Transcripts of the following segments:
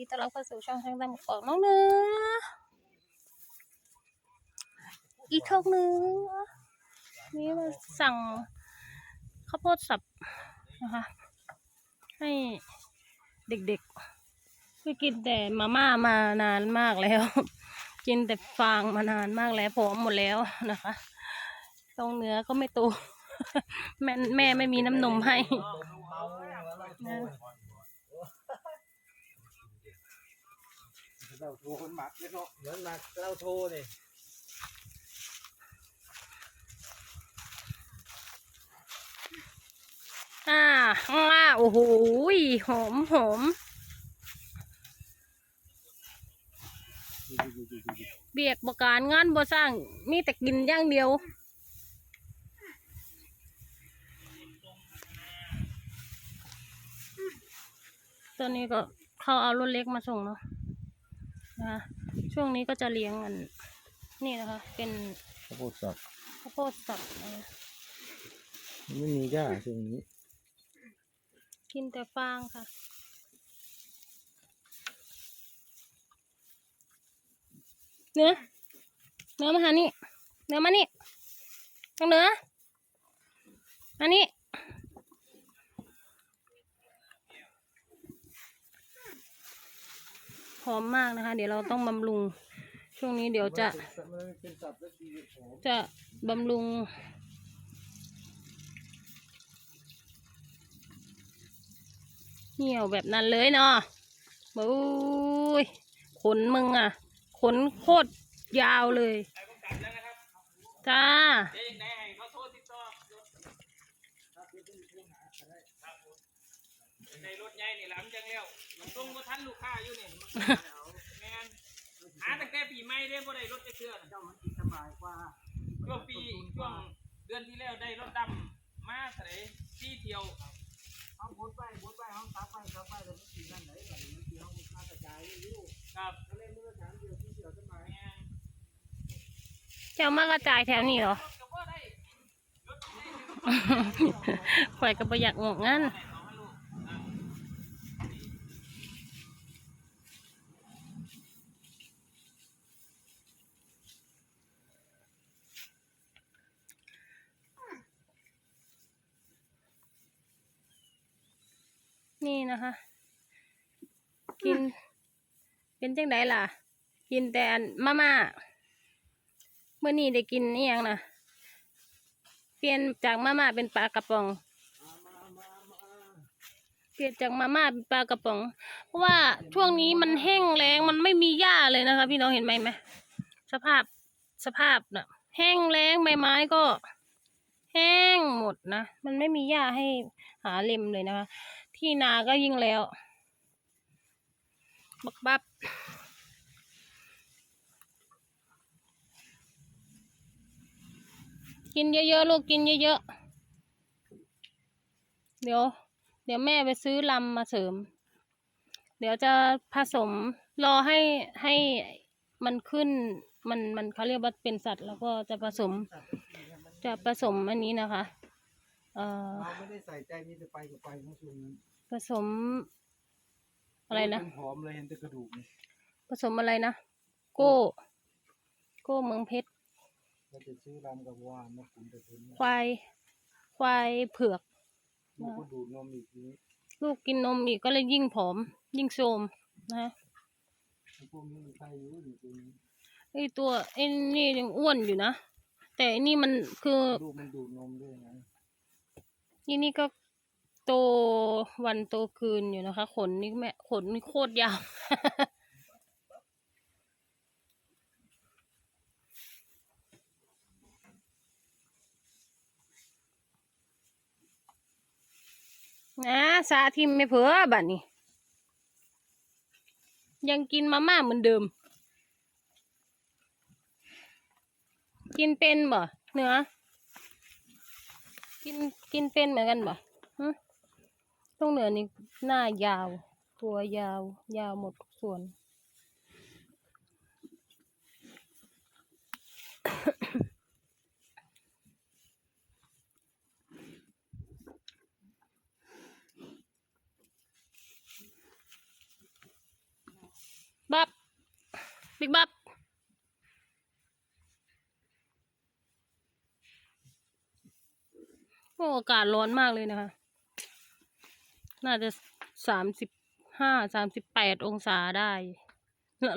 ดีต้อนรับเข้าสู่ช่องช่างตามออกน้องเนื้ออีกทอกเนื้อนี่มาสั่งข้าวโพดสับนะคะ ให้เด็กๆคือกินแต่มาม่ามานานมากแล้ว กินแต่ฟางมานานมากแล้วผอมหมดแล้วนะคะตรงเนื้อก็ไม่โตแม่แม่ไม่มีน้ำนมให้ เราโทรคนหมักเลยเนาะเหมือนหมักเราโทรนี่อ่าอ่าโอ้โหหอมหอมเบียกบการงานบ่สร้าง มีแต่กินอย่างเดียวตอนนี้ก็เขาเอารถเล็กมาส่งเนาะ นะคะช่วงนี้ก็จะเลี้ยงอันนี่นะคะ เป็นข้าวโพดสับข้าวโพดสับนะคะไม่มีหญ้าช่วงนี้ กินแต่ฟางค่ะ เนื้อ เนื้อมาหานี่ เนื้อมานี่ทางเนื้อมานี่ หอมมากนะคะ เดี๋ยวเราต้องบำรุง ช่วงนี้เดี๋ยวจะ จะบำรุง เหี่ยวแบบนั้นเลยเนาะโอ้ยขนมึงอะ ขนโคตรยาวเลย จ้า เดี๋ยวยังไงให้เขาโทษติดต่อรถ ในรถใหญ่นี่หลังจังแล้วยังส่งบ่ทันลูกค้าอยู่นี่แม่นหาตั้งแต่ปีใหม่เด้บ่ได้รถจะเชื่อเจ้ามันสบายกว่าช่วงปีช่วงเดือนที่แล้วได้รถดำมาเท่าไหร่ที่เที่ยวเอาหมดไปหมดไปเอาตับไปตับไปแล้วมันสินั่นไหนบัดนี้มันสิเอาค่ากระจายอยู่ครับก็เลยมื้อละสามเดียวที่เดียวจะมาแม่นเจ้ามากระจายแถวนี้เหรอก็บ่ได้ข่อยก็ประหยัดงกงั้น นี่นะคะ กิน เป็นจังไดล่ะ กินแต่อันมาม่าเมื่อนี้ได้กินนี่ยังนะเปลี่ยนจากมาม่าเป็นปลากระป๋อง เปลี่ยนจากมาม่าเป็นปลากระป๋อง เพราะว่าช่วงนี้มันแห้งแล้งมันไม่มีหญ้าเลยนะคะ พี่น้องเห็นไหมไหมสภาพสภาพน่ะแห้งแล้งใบไม้ก็แห้งหมดนะ มันไม่มีหญ้าให้หาเล็มเลยนะคะ ที่นาก็ยิ่งแล้ว บักบับกินเยอะๆลูกกินเยอะๆ เดี๋ยว เดี๋ยวแม่ไปซื้อลำมาเสริม เดี๋ยวจะผสมรอให้ให้มันขึ้นมันมันเขาเรียกว่าเป็นสัตว์ แล้วก็จะผสม จะผสมอันนี้นะคะ เอ่อเราไม่ได้ใส่ใจมีแต่ไปกับไปของช่วงนั้นผสม อะไรนะเป็ผอมเลยเห็นแต่กระดูกนี่ผสมอะไรนะ โก้ โก้เมืองเพชรเราจะซื้อลำกับวานมาขุนแต่ทุนควาย ควายเผือก ลูกก็ดูดนมอีกทีนี้ลูกกินนมอีกก็เลยยิ่งผอม ยิ่งโทรมนะพวกนี้มันใครอยู่อยู่ตรงนี้ไอตัวไอ้นี่ยังอ้วนอยู่นะ แต่อันนี่มันคือ ลูกมันดูดนมด้วยนะ นี่นี่ก็โตวันโตคืนอยู่นะคะ ขนนี่แม่ขนนี่โคตรยาว นะสาธิมไม่เผื่อบัดนี้ ยังกินมาม่าเหมือนเดิม กินเป็นบ่เนื้อ กินกินเป็นเหมือนกันบ่ะตรงเหนือนี่หน้ายาว ตัวยาว ยาวหมดทุกส่วน บับ บิ๊กบับโอากาศร้อนมากเลยนะคะ น่าจะสามสิบห้าสามสิบแปดองศาได้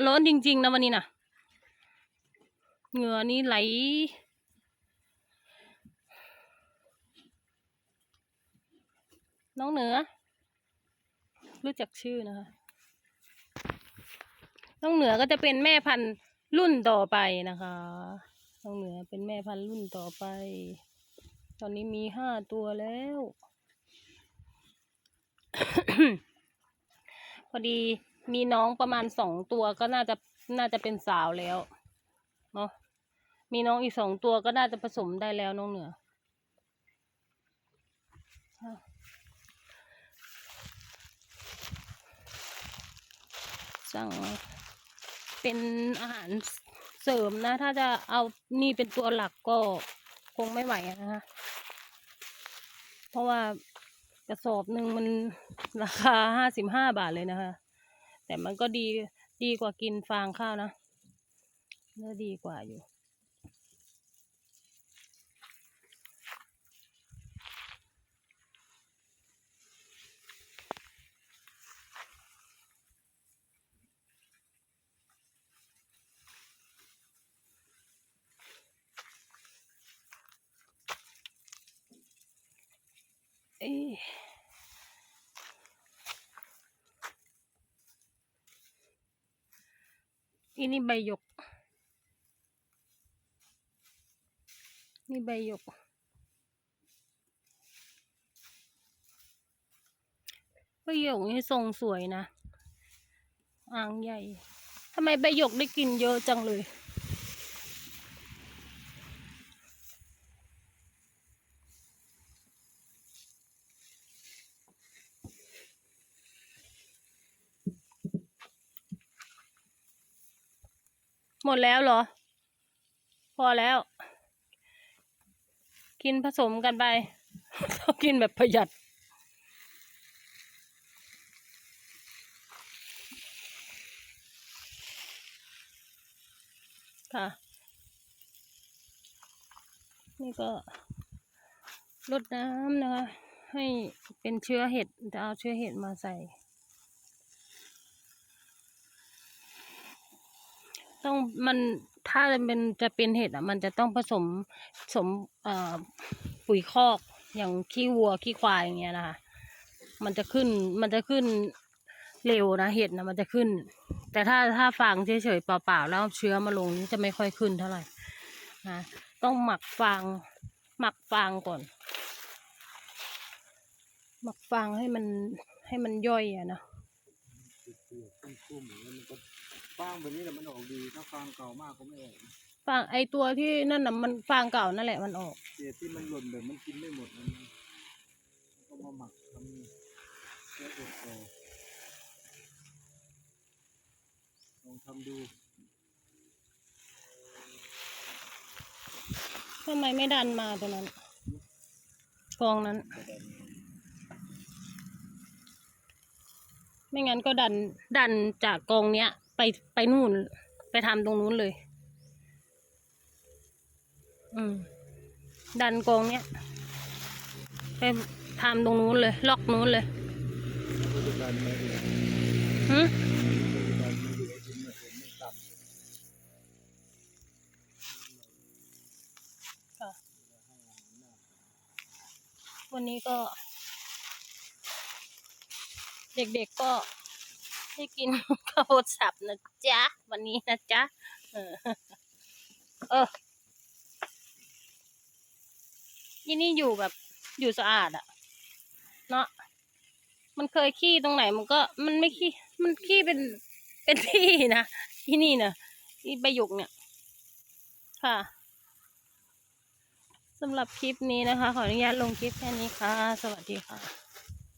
ร้อนจริง ๆ นะวันนี้นะเหงื่อนี่ไหล น้องเหนือ รู้จักชื่อนะคะ น้องเหนือก็จะเป็นแม่พันธุ์รุ่นต่อไปนะคะ น้องเหนือเป็นแม่พันธุ์รุ่นต่อไป ตอนนี้มีห้าตัวแล้ว พอดีมีน้องประมาณสองตัวก็น่าจะน่าจะเป็นสาวแล้วเนาะมีน้องอีกสองตัวก็น่าจะผสมได้แล้วน้องเหนือสั่งเป็นอาหารเสริมนะ ถ้าจะเอานี่เป็นตัวหลักก็ งไม่ไหวนะคะ เพราะว่ากระสอบหนึ่งมันราคาห้าสิบห้าบาทเลยนะคะ แต่มันก็ดีดีกว่ากินฟางข้าวนะเนื้อดีกว่าอยู่ เอ๊ะอีนี่ใบหยก นี่ใบหยก ใบหยกนี่ทรงสวยนะ อ่างใหญ่ ทำไมใบหยกได้กินเยอะจังเลย หมดแล้วเหรอ พอแล้ว กินผสมกันไปต้องกินแบบประหยัด ค่ะ นี่ก็รดน้ำนะคะ ให้เป็นเชื้อเห็ดจะเอาเชื้อเห็ดมาใส่ ต้องมันถ้าเป็นจะเป็นเห็ดอะ มันจะต้องผสมสมปุ๋ยคอกอย่างขี้วัวขี้ควายอย่างเงี้ยนะคะมันจะขึ้นมันจะขึ้นเร็วนะเห็ดนะมันจะขึ้น แต่ถ้าถ้าฟางเฉยๆเปล่าๆแล้วเอาเชื้อมาลงนี่จะไม่ค่อยขึ้นเท่าไหร่นะต้องหมักฟางหมักฟางก่อน หมักฟางให้มันให้มันย่อยอะนะ เปียกๆตุ้มๆอย่างนี้มันก็ฟางแบบนี้แหละมันออกดีถ้าฟางเก่ามากก็ไม่ออกนะฟางไอตัวที่นั่นน่ะมันฟางเก่านั่นแหละมันออกเศษที่มันหล่นแบบมันกินไม่หมดมันก็มาหมักทำเชื้อเห็ดต่อลองทำดูทำไมไม่ดันมาตัวนั้นกองนั้น ไม่งั้นก็ดันดันจากกองเนี้ย ไปไปนู่น ไปทำตรงนู้นเลย อืม ดันกองเนี้ยไปทำตรงนู้นเลย ล็อกนู้นเลยปัจจุบันไม่ดีหึปัจจุบันไม่ดีไอ้ดินมันผมมันต่ำค่ะวันนี้ก็ เด็กๆก็ ได้กินข้าวโพดสับนะจ๊ะ วันนี้นะจ๊ะ เออเออยี่นี่อยู่แบบอยู่สะอาดอะเนาะมันเคยขี้ตรงไหนมันก็มันไม่ขี้มันขี้เป็นเป็นที่นะที่นี่นะที่ใบหยกเนี่ย ค่ะสำหรับคลิปนี้นะคะ ขออนุญาตลงคลิปแค่นี้ค่ะ สวัสดีค่ะ